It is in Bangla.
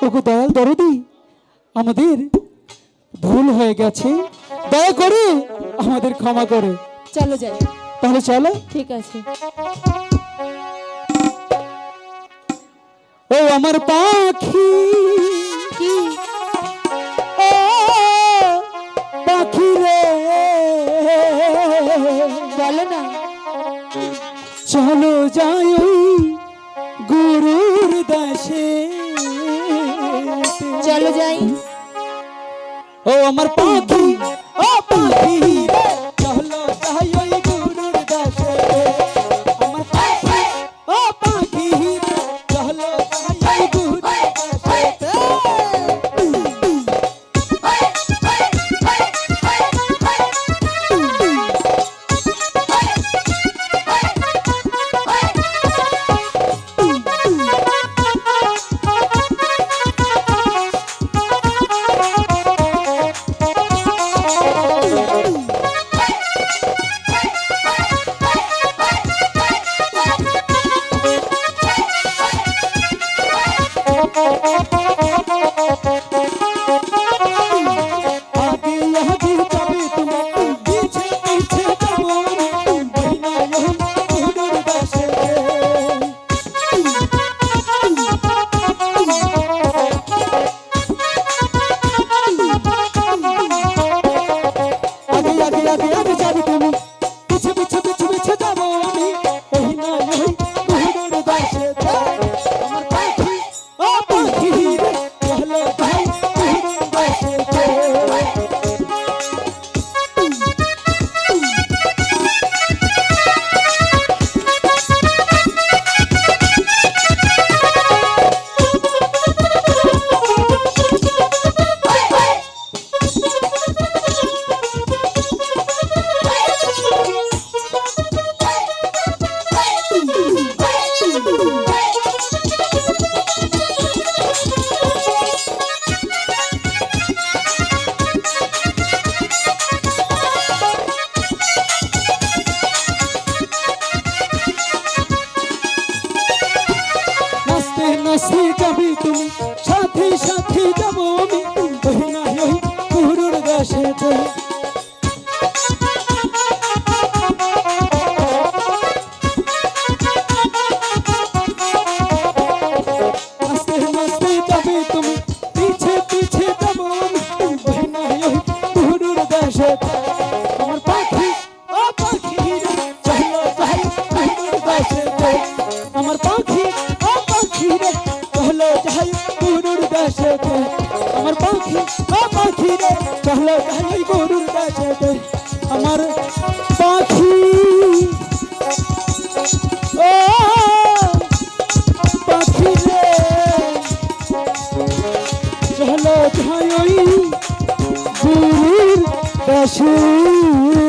দয়াল দরদি আমাদের ভুল হয়ে গেছে। দয়া করে আমাদের ক্ষমা করে। চলো যাই। তাহলে চলো। ঠিক আছে। ও আমার পাখি। কি? ও পাখি রে। বলো না। চলো যাই চলো যাই। ও আমার পাখি। দাসে আমার তুমি সাথে সাথে যাব আমি। ওই না ওই গুরুর যাবে তুমি। আমার পাখি ও চলো যাই গুরুর কাছে আমার পাখি। ও পাখি রে। চলো যাই গুরুর দাসেতে